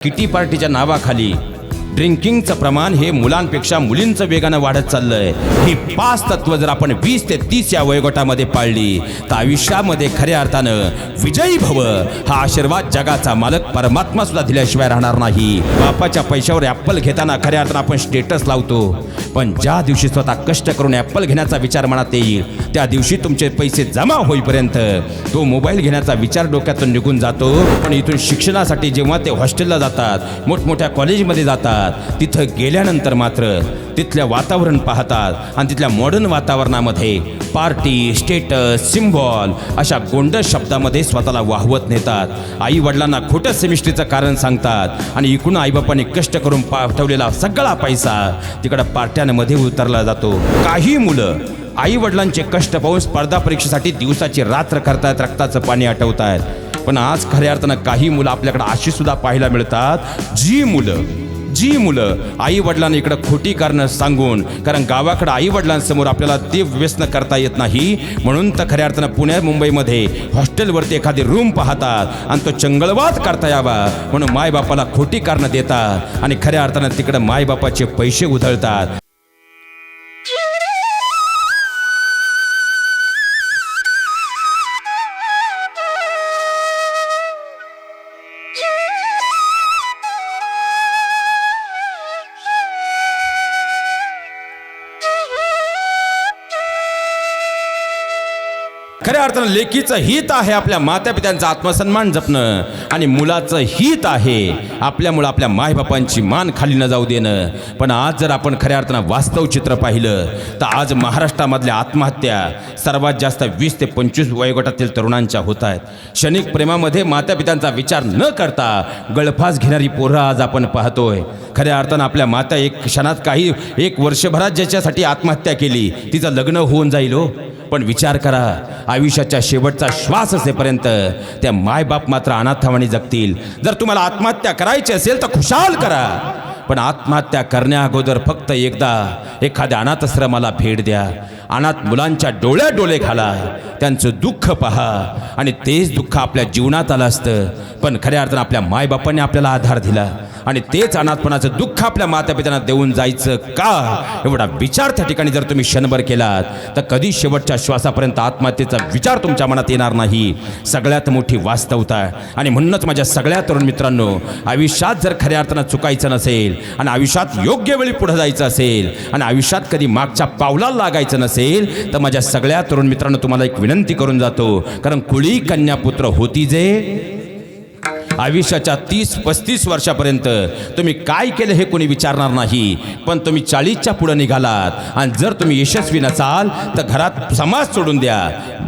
Kitty पार्टीच्या नावाखाली ड्रिंकिंगचं प्रमाण हे मुलांपेक्षा मुलींचं वेगानं वाढत चाललंय. ही पाच तत्व जर आपण वीस ते तीस या वयोगटामध्ये पाळली तर आयुष्यामध्ये खऱ्या अर्थानं विजयी भव हा आशीर्वाद जगाचा मालक परमात्मा सुद्धा दिल्याशिवाय राहणार नाही. बापाच्या पैशावर ॲप्पल घेताना खऱ्या अर्थानं आपण स्टेटस लावतो. पण ज्या दिवशी स्वतः कष्ट करून ॲप्पल घेण्याचा विचार मनात येईल त्या दिवशी तुमचे पैसे जमा होईपर्यंत तो मोबाईल घेण्याचा विचार डोक्यातून निघून जातो. पण इथून शिक्षणासाठी जेव्हा ते हॉस्टेलला जातात मोठमोठ्या कॉलेजमध्ये जातात तिथं गेल्यानंतर मात्र तिथल्या वातावरण पाहतात आणि तिथल्या मॉडर्न वातावरणामध्ये पार्टी स्टेटस सिम्बॉल अशा गोंडस शब्दामध्ये स्वतःला वाहवत नेतात. आई वडिलांना खोटं सेमिस्ट्रीचं कारण सांगतात आणि इकडून आईबापांनी कष्ट करून पाठवलेला सगळा पैसा तिकडं पार्ट्यांमध्ये उतरला जातो. काही मुलं आई वडिलांचे कष्ट पाहून स्पर्धा परीक्षेसाठी दिवसाची रात्र करतायत रक्ताचं पाणी आटवतायत पण आज खऱ्या अर्थानं काही मुलं आपल्याकडे अशी सुद्धा पाहायला मिळतात जी मुलं जी मुलं आई वडिलांना इकडं खोटी कारणं सांगून कारण गावाकडं आई वडिलांसमोर आपल्याला ते व्यसन करता येत नाही म्हणून तर खऱ्या अर्थानं पुण्या मुंबईमध्ये हॉस्टेलवरती एखादी रूम पाहतात आणि तो चंगळवाद करता यावा म्हणून मायबापाला खोटी कारणं देतात आणि खऱ्या अर्थानं तिकडं मायबापाचे पैसे उधळतात. खऱ्या अर्थानं लेकीचं हित आहे आपल्या मातापित्यांचा आत्मसन्मान जपणं आणि मुलाचं हित आहे. आपल्यामुळं आपल्या मायबापांची मान खाली न जाऊ देणं. पण आज जर आपण खऱ्या अर्थानं वास्तव चित्र पाहिलं तर आज महाराष्ट्रामधल्या आत्महत्या सर्वात जास्त वीस ते पंचवीस वयोगटातील तरुणांच्या होत आहेत. क्षणिक प्रेमामध्ये मातापित्यांचा विचार न करता गळफास घेणारी पोरं आज आपण पाहतोय. खऱ्या अर्थानं आपल्या माता एक क्षणात काही एक वर्षभरात ज्याच्यासाठी आत्महत्या केली तिचं लग्न होऊन जाईल हो. पण विचार करा आयुष्याच्या शेवटचा श्वास असेपर्यंत त्या मायबाप मात्र अनाथावाणी जगतील. जर तुम्हाला आत्महत्या करायची असेल तर खुशाल करा. पण आत्महत्या करण्या अगोदर फक्त एकदा एखाद्या अनाथाश्रमाला भेट द्या. अनाथ मुलांच्या डोळ्या डोळे घाला. त्यांचं दुःख पहा. आणि तेच दुःख आपल्या जीवनात आलं असतं. पण खऱ्या अर्थानं आपल्या मायबापांनी आपल्याला आधार दिला. आणि तेच अनाथपणाचं दुःख आपल्या मातापित्यांना देऊन जायचं का? एवढा विचार त्या ठिकाणी जर तुम्ही क्षणभर केलात तर कधी शेवटच्या श्वासापर्यंत आत्महत्येचा विचार तुमच्या मनात येणार नाही. सगळ्यात मोठी वास्तवता आणि म्हणूनच माझ्या सगळ्या तरुण मित्रांनो आयुष्यात जर खऱ्या अर्थानं चुकायचं नसेल आणि आयुष्यात योग्य वेळी पुढे जायचं असेल आणि आयुष्यात कधी मागच्या पावलाला लागायचं नसेल तर माझ्या सगळ्या तरुण मित्रांनो तुम्हाला एक विनंती करून जातो. कारण कुळी कन्यापुत्र होती जे आयुष्याच्या तीस पस्तीस वर्षापर्यंत तुम्ही काय केलं हे कोणी विचारणार नाही. पण तुम्ही चाळीसच्या पुढं निघालात. आणि जर तुम्ही यशस्वी नसाल तर घरात समाज सोडून द्या.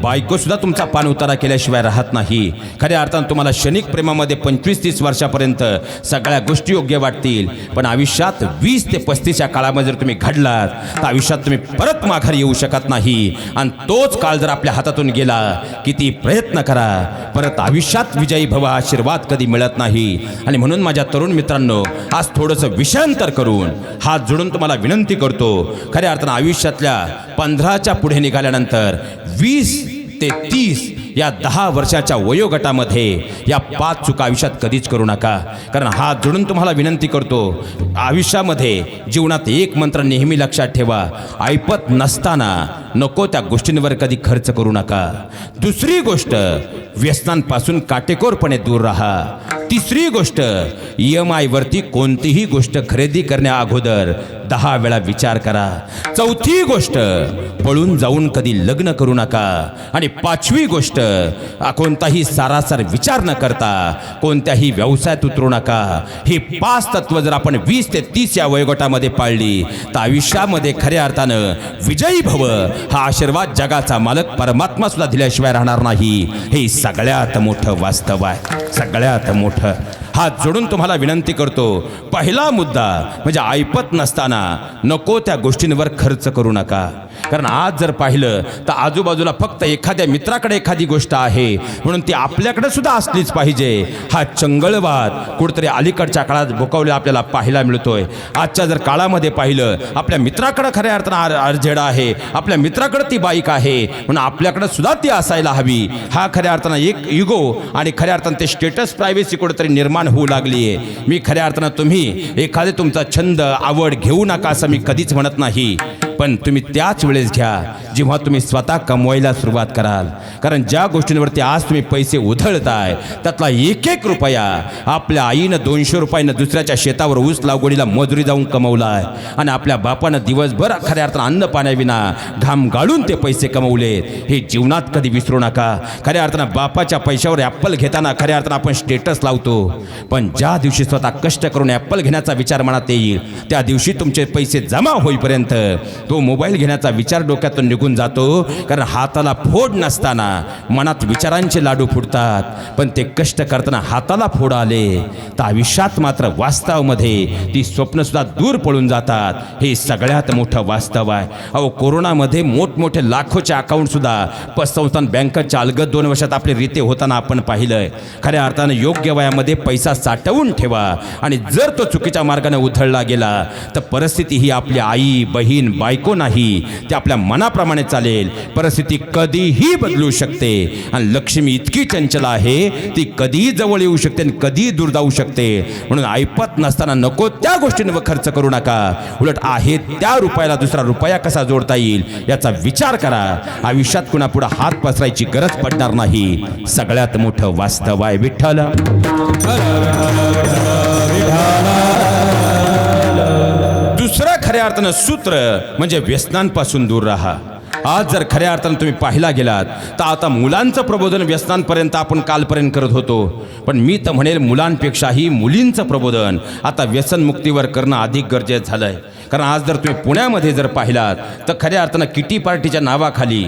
बायकोसुद्धा तुमचा पान उतारा केल्याशिवाय राहत नाही. खऱ्या अर्थानं तुम्हाला क्षणिक प्रेमामध्ये पंचवीस तीस वर्षापर्यंत सगळ्या गोष्टी योग्य वाटतील. पण आयुष्यात वीस ते पस्तीसच्या काळामध्ये जर तुम्ही घडलात तर आयुष्यात तुम्ही परत माघार येऊ शकत नाही. आणि तोच काळ जर आपल्या हातातून गेला किती प्रयत्न करा. परत आयुष्यात विजयी भव आशीर्वाद कधी मिळत नाही. आणि म्हणून माझ्या तरुण मित्रांनो आज थोडंसं विषयांतर करून हात जोडून तुम्हाला विनंती करतो. खऱ्या अर्थानं आयुष्यातल्या पंधराच्या पुढे निघाल्यानंतर वीस ते तीस या दहा वर्षाच्या वयोगटामध्ये या पाच चुका आयुष्यात कधीच करू नका. कारण हा जोडून तुम्हाला विनंती करतो आयुष्यामध्ये जीवनात एक मंत्र नेहमी लक्षात ठेवा. ऐपत नसताना नको त्या गोष्टींवर कधी खर्च करू नका. दुसरी गोष्ट व्यसनांपासून काटेकोरपणे दूर राहा. तिसरी गोष्ट ई एम आयवरती कोणतीही गोष्ट खरेदी करण्या अगोदर दहा वेळा विचार करा. चौथी गोष्ट पळून जाऊन कधी लग्न करू नका. आणि पाचवी गोष्ट कोणताही सारासार विचार न करता कोणत्याही व्यवसायात उतरू नका. ही पाच तत्व जर आपण वीस ते तीस या वयोगटामध्ये पाळली तर आयुष्यामध्ये खऱ्या अर्थानं विजयी भव हा आशीर्वाद जगाचा मालक परमात्मा सुद्धा दिल्याशिवाय राहणार नाही. हे सगळ्यात मोठं वास्तव आहे. सगळ्यात मोठं हात जोडून तुम्हाला विनंती करतो पहिला मुद्दा म्हणजे ऐपत नसताना नको त्या गोष्टींवर खर्च करू नका. कारण आज जर पाहिलं तर आजूबाजूला फक्त एखाद्या मित्राकडे एखादी गोष्ट आहे म्हणून ती आपल्याकडे सुद्धा असलीच पाहिजे. हा चंगळवाद कुठेतरी अलीकडच्या काळात भुकवले आपल्याला पाहायला मिळतोय. आजच्या जर काळामध्ये पाहिलं आपल्या मित्राकडे खऱ्या अर्थानं आर अर्जेड आहे आपल्या मित्राकडे ती बाईक आहे म्हणून आपल्याकडे सुद्धा ती असायला हवी. हा खऱ्या अर्थानं एक युगो आणि खऱ्या अर्थानं ते स्टेटस प्रायव्हसी कुठेतरी निर्माण होऊ लागली आहे मी खऱ्या अर्थानं तुम्ही एखादे तुमचा छंद आवड घेऊ नका असं मी कधीच म्हणत नाही. पण तुम्ही त्याच वेळेस घ्या. जेव्हा तुम्ही स्वतः कमवायला सुरुवात कराल कारण ज्या गोष्टींवरती आज तुम्ही पैसे उधळताय त्यातला एक एक रुपया आपल्या आईनं दोनशे रुपयानं दुसऱ्याच्या शेतावर ऊस लागवडीला मजुरी जाऊन कमवलाय. आणि आपल्या बापानं दिवसभर खऱ्या अर्थानं अन्न पाण्याविना घाम गाळून ते पैसे कमवलेत. हे जीवनात कधी विसरू नका. खऱ्या अर्थानं बापाच्या पैशावर ॲप्पल घेताना खऱ्या अर्थानं आपण स्टेटस लावतो. पण ज्या दिवशी स्वतः कष्ट करून ॲप्पल घेण्याचा विचार मनात येईल त्या दिवशी तुमचे पैसे जमा होईपर्यंत तो मोबाईल घेण्याचा विचार डोक्यातून निघून जातो. कारण हाताला फोड नसताना मनात विचारांचे लाडू फुटतात. पण ते कष्ट करताना हाताला फोड आले. तर आयुष्यात मात्र वास्तवामध्ये ती स्वप्नसुद्धा दूर पळून जातात. हे सगळ्यात मोठं वास्तव आहे. अहो कोरोनामध्ये मोठमोठे लाखोचे अकाउंटसुद्धा पतसंस्थान बँकेच्या अलगद दोन वर्षात आपले रीते होताना आपण पाहिलंय. खऱ्या अर्थानं योग्य वयामध्ये पैसा साठवून ठेवा. आणि जर तो चुकीच्या मार्गाने उधळला गेला तर परिस्थिती ही आपली आई बहीण बायको नाही. ते आपल्या मनाप्रमाणे चालेल. परिस्थिती कधीही बदलू शकते. आणि लक्ष्मी इतकी चंचल आहे ती कधीही जवळ येऊ शकते आणि कधीही दूर जाऊ शकते. म्हणून ऐपत नसताना नको त्या गोष्टींवर खर्च करू नका. उलट आहे त्या रुपयाला दुसरा रुपया कसा जोडता येईल याचा विचार करा. आयुष्यात कुणापुढे हात पसरायची गरज पडणार नाही. सगळ्यात मोठं वास्तव आहे विठ्ठल. दुसरं खऱ्या अर्थानं सूत्र म्हणजे व्यसनांपासून दूर राहा. आज जर खऱ्या अर्थानं तुम्ही पाहिला गेलात तर आता मुलांचं प्रबोधन व्यसनांपर्यंत आपण कालपर्यंत करत होतो. पण मी तर म्हणेल मुलांपेक्षाही मुलींचं प्रबोधन आता व्यसनमुक्तीवर करणं अधिक गरजेचं झालं आहे कारण आज जर तुम्ही पुण्यामध्ये जर पाहिलात तर खऱ्या अर्थानं किटी पार्टीच्या नावाखाली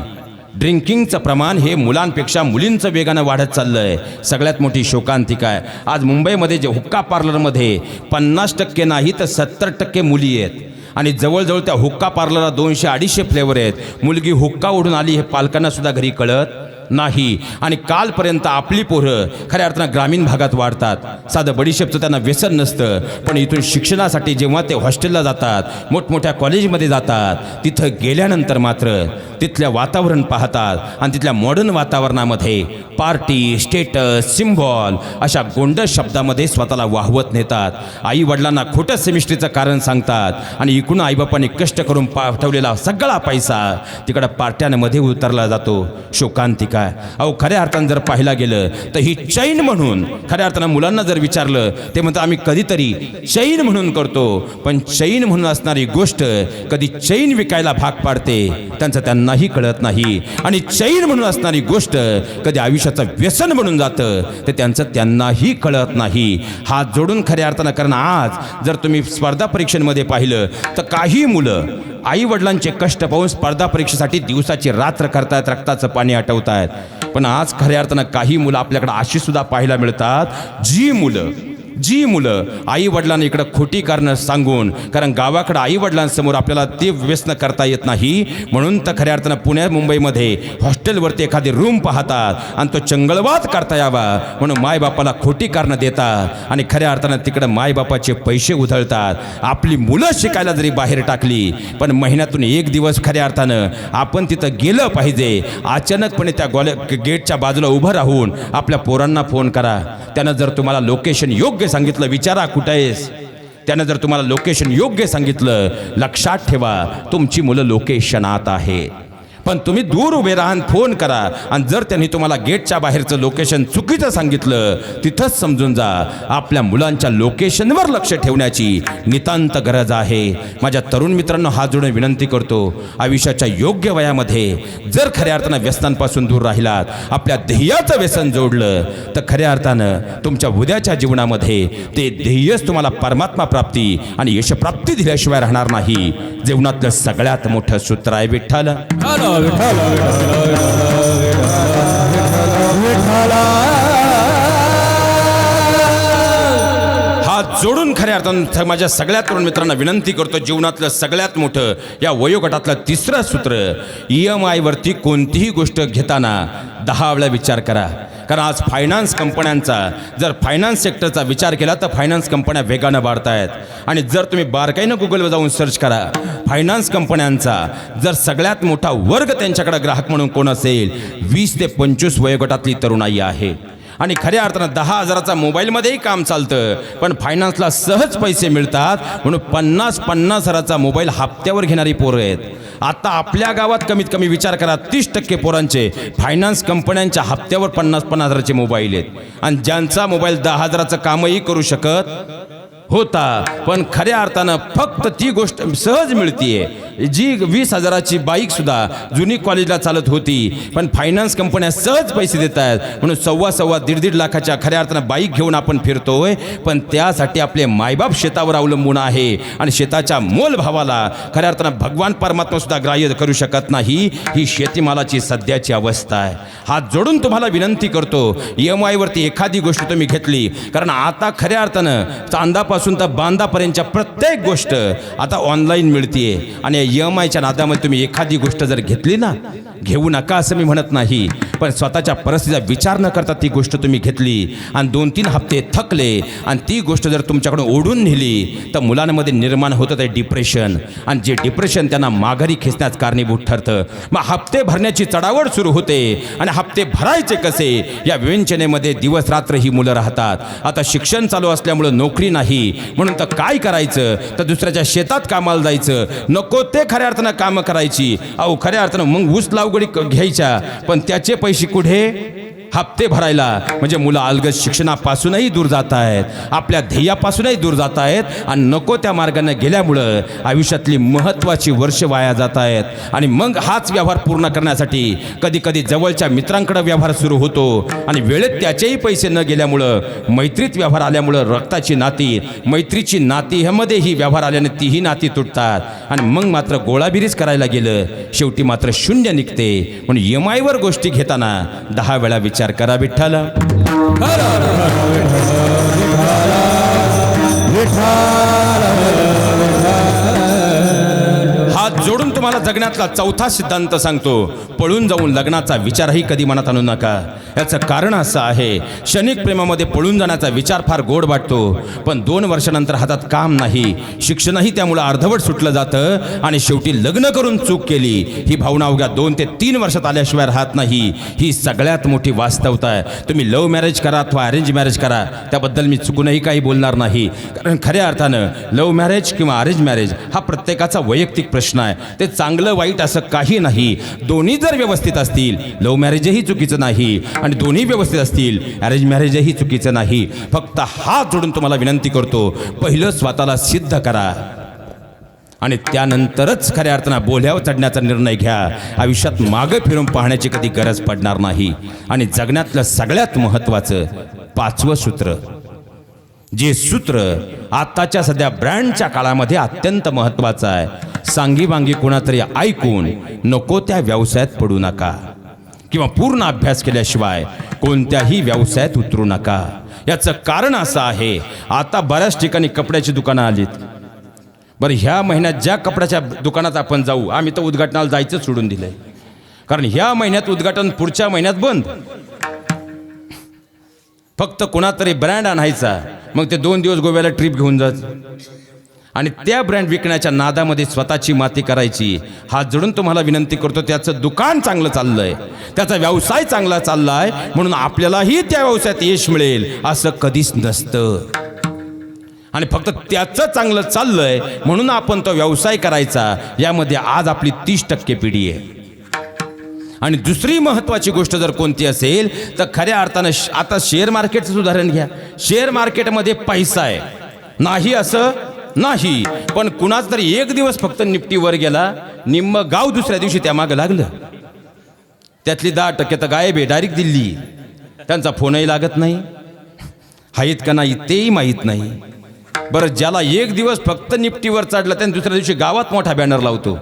ड्रिंकिंगचं प्रमाण हे मुलांपेक्षा मुलींचं वेगानं वाढत चाललं आहे सगळ्यात मोठी शोकांतिका आहे. आज मुंबईमध्ये जे हुक्का पार्लरमध्ये पन्नास टक्के नाही तर सत्तर टक्के मुली आहेत. आणि जवळजवळ त्या हुक्का पार्लरला दोनशे अडीचशे फ्लेवर आहेत. मुलगी हुक्का ओढून आली हे पालकांना सुद्धा घरी कळत नाही. आणि कालपर्यंत आपली पोरं खऱ्या अर्थानं ग्रामीण भागात वाढतात. साधं बडीशेपचं त्यांना व्यसन नसतं. पण इथून शिक्षणासाठी जेव्हा ते हॉस्टेलला जातात मोठमोठ्या कॉलेजमध्ये जातात तिथं गेल्यानंतर मात्र तिथल्या वातावरण पाहतात आणि तिथल्या मॉडर्न वातावरणामध्ये पार्टी स्टेटस सिम्बॉल अशा गोंड शब्दामध्ये स्वतःला वाहवत नेतात. आई वडिलांना खोटं सेमिस्ट्रीचं कारण सांगतात आणि इकडून आईबापांनी कष्ट करून पाठवलेला सगळा पैसा तिकडं पार्ट्यांमध्ये उतरला जातो. शोकांतिका. काय? अहो खऱ्या अर्थानं जर पाहिला गेलं तर ही चैन म्हणून खऱ्या अर्थानं मुलांना जर विचारलं ते म्हणतात आम्ही कधीतरी चैन म्हणून करतो. पण चैन म्हणून असणारी गोष्ट कधी चैन विकायला भाग पाडते त्यांचं त्यांनाही कळत नाही. आणि चैन म्हणून असणारी गोष्ट कधी आयुष्याचं व्यसन म्हणून जातं ते त्यांचं त्यांनाही कळत नाही. हात जोडून खऱ्या अर्थानं कारण आज जर तुम्ही स्पर्धा परीक्षेमध्ये पाहिलं तर काही मुलं आई वडिलांचे कष्ट पाहून स्पर्धा परीक्षेसाठी दिवसाची रात्र करतायत रक्ताचं पाणी आटवतायत. पण आज खऱ्या अर्थानं काही मुलं आपल्याकडे अशी सुद्धा पाहायला मिळतात. जी मुलं जी मुलं आई वडिलांना इकडं खोटी कारणं सांगून कारण गावाकडं आई वडिलांसमोर आपल्याला ते व्यसन करता येत नाही. म्हणून तर खऱ्या अर्थानं पुण्या मुंबईमध्ये हॉस्टेलवरती एखादी रूम पाहतात आणि तो चंगळवाद करता यावा. म्हणून मायबापाला खोटी कारणं देतात आणि खऱ्या अर्थानं तिकडं मायबापाचे पैसे उधळतात. आपली मुलं शिकायला जरी बाहेर टाकली पण महिन्यातून एक दिवस खऱ्या अर्थानं आपण तिथं गेलं पाहिजे. अचानकपणे त्या गोल्या गेटच्या बाजूला उभं राहून आपल्या पोरांना फोन करा. त्यानं जर तुम्हाला लोकेशन योग्य सांगितलं विचारा कुठं आहेस. त्यानं जर तुम्हाला लोकेशन योग्य सांगितलं लक्षात ठेवा तुमची मुलं लोकेशनात आहे पण तुम्ही दूर उभे राहून फोन करा. आणि जर त्यांनी तुम्हाला गेटच्या बाहेरचं लोकेशन चुकीचं सांगितलं तिथंच समजून जा. आपल्या मुलांच्या लोकेशनवर लक्ष ठेवण्याची नितांत गरज आहे. माझ्या तरुण मित्रांनो हा जोडून विनंती करतो आयुष्याच्या योग्य वयामध्ये जर खऱ्या अर्थानं व्यसनांपासून दूर राहिलात आपल्या ध्येयाचं व्यसन जोडलं तर खऱ्या अर्थानं तुमच्या उद्याच्या जीवनामध्ये ते ध्येयच तुम्हाला परमात्मा प्राप्ती आणि यशप्राप्ती दिल्याशिवाय राहणार नाही. जीवनातलं सगळ्यात मोठं सूत्र आहे विठ्ठल. हा हात जोडून खऱ्या अर्थानं माझ्या सगळ्यात तरुण मित्रांना विनंती करतो जीवनातलं सगळ्यात मोठं या वयोगटातलं तिसरं सूत्र ई एम आयवरती कोणतीही गोष्ट घेताना दहा वेळा विचार करा. कारण आज फायनान्स कंपन्यांचा जर फायनान्स सेक्टरचा विचार केला तर फायनान्स कंपन्या वेगानं वाढत आहेत आणि जर तुम्ही बारकाईनं गुगलवर जाऊन सर्च करा फायनान्स कंपन्यांचा जर सगळ्यात मोठा वर्ग त्यांच्याकडे ग्राहक म्हणून कोण असेल वीस ते पंचवीस वयोगटातली तरुणाई आहे. आणि खऱ्या अर्थानं दहा हजाराचा मोबाईलमध्येही काम चालतं पण फायनान्सला सहज पैसे मिळतात म्हणून पन्नास पन्नास हजाराचा मोबाईल हप्त्यावर घेणारी पोरं आहेत. आता आपल्या गावात कमीत कमी विचार करा तीस टक्के पोरांचे फायनान्स कंपन्यांच्या हप्त्यावर पन्नास पन्नास हजाराचे मोबाईल आहेत. आणि ज्यांचा मोबाईल दहा हजाराचं कामही करू शकत होता. पण खऱ्या अर्थानं फक्त ती गोष्ट सहज मिळतीये. जी वीस हजाराची बाईक सुद्धा जुनी कॉलेजला चालत होती. पण फायनान्स कंपन्या सहज पैसे देत आहेत म्हणून सव्वा सव्वा दीड दीड लाखाच्या खऱ्या अर्थानं बाईक घेऊन आपण फिरतोय. पण त्यासाठी आपले मायबाप शेतावर अवलंबून आहे. आणि शेताच्या मोलभावाला खऱ्या अर्थानं भगवान परमात्मा सुद्धा ग्राह्य करू शकत नाही. ही शेतीमालाची सध्याची अवस्था आहे. हात जोडून तुम्हाला विनंती करतो. ई एम आयवरती एखादी गोष्ट तुम्ही घेतली. कारण आता खऱ्या अर्थानं चांदापासून तर बांदापर्यंतच्या प्रत्येक गोष्ट आता ऑनलाईन मिळतीये. आणि ई एम आयच्या नादामध्ये तुम्ही एखादी गोष्ट जर घेतली ना घेऊ नका असं मी म्हणत नाही. पण स्वतःच्या परिस्थितीचा विचार न करता ती गोष्ट तुम्ही घेतली आणि दोन तीन हप्ते थकले आणि ती गोष्ट जर तुमच्याकडून ओढून नेली तर मुलांमध्ये निर्माण होतं ते डिप्रेशन आणि जे डिप्रेशन त्यांना माघारी खेचण्यास कारणीभूत ठरतं. मग हप्ते भरण्याची चढावड सुरू होते आणि हप्ते भरायचे कसे? या विवेचनेमध्ये दिवस रात्र ही मुलं राहतात. आता शिक्षण चालू असल्यामुळं नोकरी नाही म्हणून तर काय करायचं? तर दुसऱ्याच्या शेतात कामाला जायचं. नको ते खऱ्या अर्थानं कामं करायची. अहो खऱ्या अर्थानं मग ऊस लावगडी क- घ्यायच्या. पण त्याचे पैसे कुठे? हप्ते भरायला. म्हणजे मुलं अलगद शिक्षणापासूनही दूर जात आहेत. आपल्या ध्येयापासूनही दूर जात आहेत. आणि नको त्या मार्गाने गेल्यामुळं आयुष्यातली महत्त्वाची वर्ष वाया जात आहेत. आणि मग हाच व्यवहार पूर्ण करण्यासाठी कधी कधी जवळच्या मित्रांकडे व्यवहार सुरू होतो. आणि वेळेत त्याचेही पैसे न गेल्यामुळं मैत्रीत व्यवहार आल्यामुळं रक्ताची नाती मैत्रीची नाती ह्यामध्ये ही व्यवहार आल्याने तीही नाती तुटतात. आणि मग मात्र गोळाबिरीच करायला गेलं. शेवटी मात्र शून्य निघते. म्हणून एम आयवर गोष्टी घेताना दहा वेळा विचार करा विठ्ठल. हात जोडून तुम्हाला जगण्यातला चौथा सिद्धांत सांगतो. पळून जाऊन लग्नाचा विचारही कधी मनात आणू नका. याचं कारण असं आहे. क्षणिक प्रेमामध्ये पळून जाण्याचा विचार फार गोड वाटतो. पण दोन वर्षानंतर हातात काम नाही. शिक्षणही त्यामुळं अर्धवट सुटलं जातं आणि शेवटी लग्न करून चूक केली. ही भावना अवघ्या दोन ते तीन वर्षात आल्याशिवाय राहत नाही. ही सगळ्यात मोठी वास्तवता आहे. तुम्ही लव्ह मॅरेज करा अथवा अरेंज मॅरेज करा. त्याबद्दल मी चुकूनही काही बोलणार नाही. कारण खऱ्या अर्थानं लव्ह मॅरेज किंवा अरेंज मॅरेज हा प्रत्येकाचा वैयक्तिक प्रश्न आहे. ते चांगलं वाईट असं काही नाही. दोन्ही जर व्यवस्थित असतील लव्ह मॅरेजही चुकीचं नाही. आणि दोन्ही व्यवस्थित असतील. अरेंज मॅरेजही चुकीचं नाही. फक्त हात जोडून तुम्हाला विनंती करतो पहिलं स्वतःला सिद्ध करा. आणि त्यानंतरच खऱ्या अर्थानं बोल्यावर चढण्याचा निर्णय घ्या. आयुष्यात मागं फिरून पाहण्याची कधी गरज पडणार नाही. आणि जगण्यातलं सगळ्यात महत्त्वाचं पाचवं सूत्र. जे सूत्र आत्ताच्या सध्या ब्रँडच्या काळामध्ये अत्यंत महत्त्वाचं आहे. सांगीवांगी कुणातरी कोणातरी ऐकून नको त्या व्यवसायात पडू नका. किंवा पूर्ण अभ्यास केल्याशिवाय कोणत्याही व्यवसायात उतरू नका. याचं कारण असं आहे आता बऱ्याच ठिकाणी कपड्याची दुकानं आलीत. बरं ह्या महिन्यात ज्या कपड्याच्या दुकानात आपण जाऊ आम्ही तर उद्घाटनाला जायचं सोडून दिलंय. कारण ह्या महिन्यात उद्घाटन पुढच्या महिन्यात बंद. फक्त कोणातरी ब्रँड आणायचा मग ते दोन दिवस गोव्याला ट्रिप घेऊन जात आणि त्या ब्रँड विकण्याच्या नादामध्ये स्वतःची माती करायची. हात जोडून तुम्हाला विनंती करतो त्याचं दुकान चांगलं चाललं आहे त्याचा व्यवसाय चांगला चालला आहे म्हणून आपल्यालाही त्या व्यवसायात यश मिळेल असं कधीच नसतं. आणि फक्त त्याचं चांगलं चाललं आहे म्हणून आपण तो व्यवसाय करायचा. यामध्ये आज आपली तीस टक्के पिढी आहे. आणि दुसरी महत्त्वाची गोष्ट जर कोणती असेल तर खऱ्या अर्थानं श- आता शेअर मार्केटचं उदाहरण घ्या. शेअर मार्केटमध्ये पैसा आहे. नाही असं नाही पण कुणाच तरी एक दिवस फक्त निपटीवर गेला निम्म गाव दुसऱ्या दिवशी त्या मागं लागलं. त्यातली दहा टक्के तर गायब आहे डायरेक्ट दिल्ली. त्यांचा फोनही लागत नाही. आहेत का नाही तेही माहीत नाही. बरं ज्याला एक दिवस फक्त निफ्टीवर चढला त्याने दुसऱ्या दिवशी गावात मोठा बॅनर लावतो.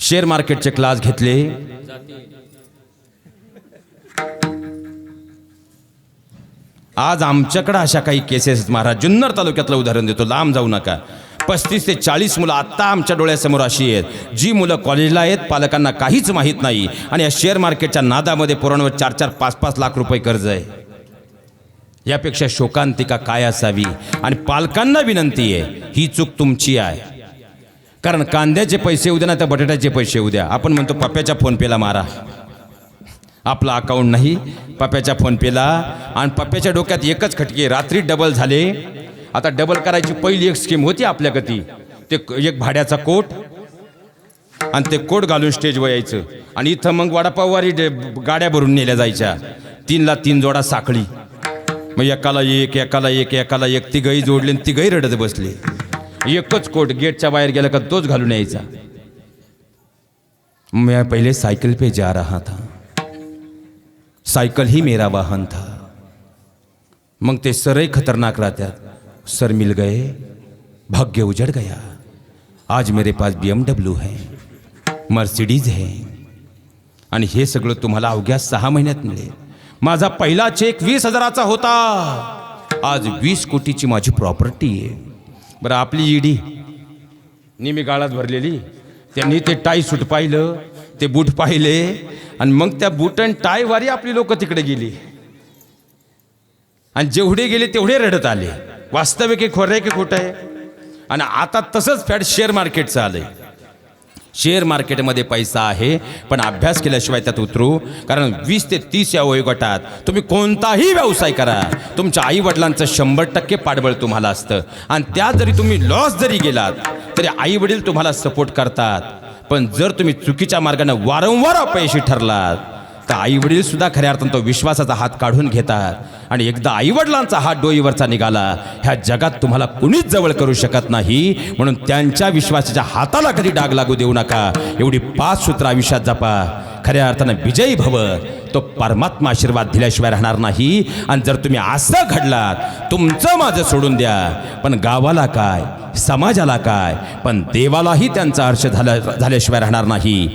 शेअर मार्केटचे क्लास घेतले. आज आमच्याकडं अशा काही केसेस आहेत. महाराज जुन्नर तालुक्यातलं उदाहरण देतो. लांब जाऊ नका. पस्तीस ते चाळीस मुलं आत्ता आमच्या डोळ्यासमोर अशी आहेत. जी मुलं कॉलेजला आहेत पालकांना काहीच माहीत नाही. आणि या शेअर मार्केटच्या नादामध्ये पोरांवर चार चार पाच पाच लाख रुपये कर्ज आहे. यापेक्षा शोकांतिका काय असावी? आणि पालकांना विनंती आहे ही चूक तुमची आहे. कारण कांद्याचे पैसे उद्या ना तर बटाट्याचे पैसे उद्या आपण म्हणतो पप्प्याच्या फोनपेला मारा. आपला अकाउंट नाही. पप्प्याच्या फोनपेला आणि पप्प्याच्या डोक्यात एकच खटके. रात्री डबल झाले. आता डबल करायची पहिली एक स्कीम होती आपल्या गती ते एक भाड्याचा कोट आणि ते कोट घालून स्टेजवर यायचं. आणि इथं मग वडापाववारी गाड्या भरून नेल्या जायच्या. तीनला तीन जोडा साखळी. मग एकाला एक एकाला एक एकाला एक. तिघही जोडले आणि तिघही रडत बसले. एकच कोट गेटच्या बाहेर गेला का तोच घालून यायचा. मी पहिले सायकल पे जा रहा था. सायकल ही मेरा वाहन था। मग ते सरही खतरनाक राहतात सर मिल गए भाग्य उजड़ गया। आज मेरे पास बी एम डब्ल्यू है मर्सिडीज है। आणि हे सगळं तुम्हाला अवघ्या सहा महिन्यात मिळेल। माझा पहिला चेक वीस हजाराचा होता। आज वीस कोटीची माझी प्रॉपर्टी आहे। बरं आपली ईडी नेहमी गाळात भरलेली त्यांनी ते टाय सूट पाहिलं ते बूट पाहिले आणि मग त्या बूट आणि टायवारी आपली लोक तिकडे गेली. आणि जेवढे गेले तेवढे रडत आले. वास्तविक एक खरं आहे की खोटं आहे? आणि आता तसंच फॅट शेअर मार्केटचं आलंय. शेअर मार्केटमध्ये पैसा आहे पण अभ्यास केल्याशिवाय त्यात उतरू. कारण वीस ते तीस या वयोगटात तुम्ही कोणताही व्यवसाय करा. तुमच्या आई वडिलांचं शंभर टक्के पाठबळ तुम्हाला असतं. आणि त्यात जरी तुम्ही लॉस जरी गेलात तरी आई वडील तुम्हाला सपोर्ट करतात. पण जर तुम्ही चुकीच्या मार्गाने वारंवार अपयशी ठरलात तर आईवडील सुद्धा खऱ्या अर्थानं तो विश्वासाचा हात काढून घेतात. आणि एकदा आईवडिलांचा हात डोईवरचा निघाला ह्या जगात तुम्हाला कुणीच जवळ करू शकत नाही. म्हणून त्यांच्या विश्वासाच्या हाताला कधी डाग लागू देऊ नका. एवढी पाच सूत्र आयुष्यात जपा. खऱ्या अर्थानं विजयी भव. तो परमात्मा आशीर्वाद दिल्याशिवाय राहणार नाही. आणि जर तुम्ही असं घडलात तुमचं माझं सोडून द्या. पण गावाला काय? समाजाला काय? पण देवालाही त्यांचा हर्ष झाला झाल्याशिवाय राहणार नाही.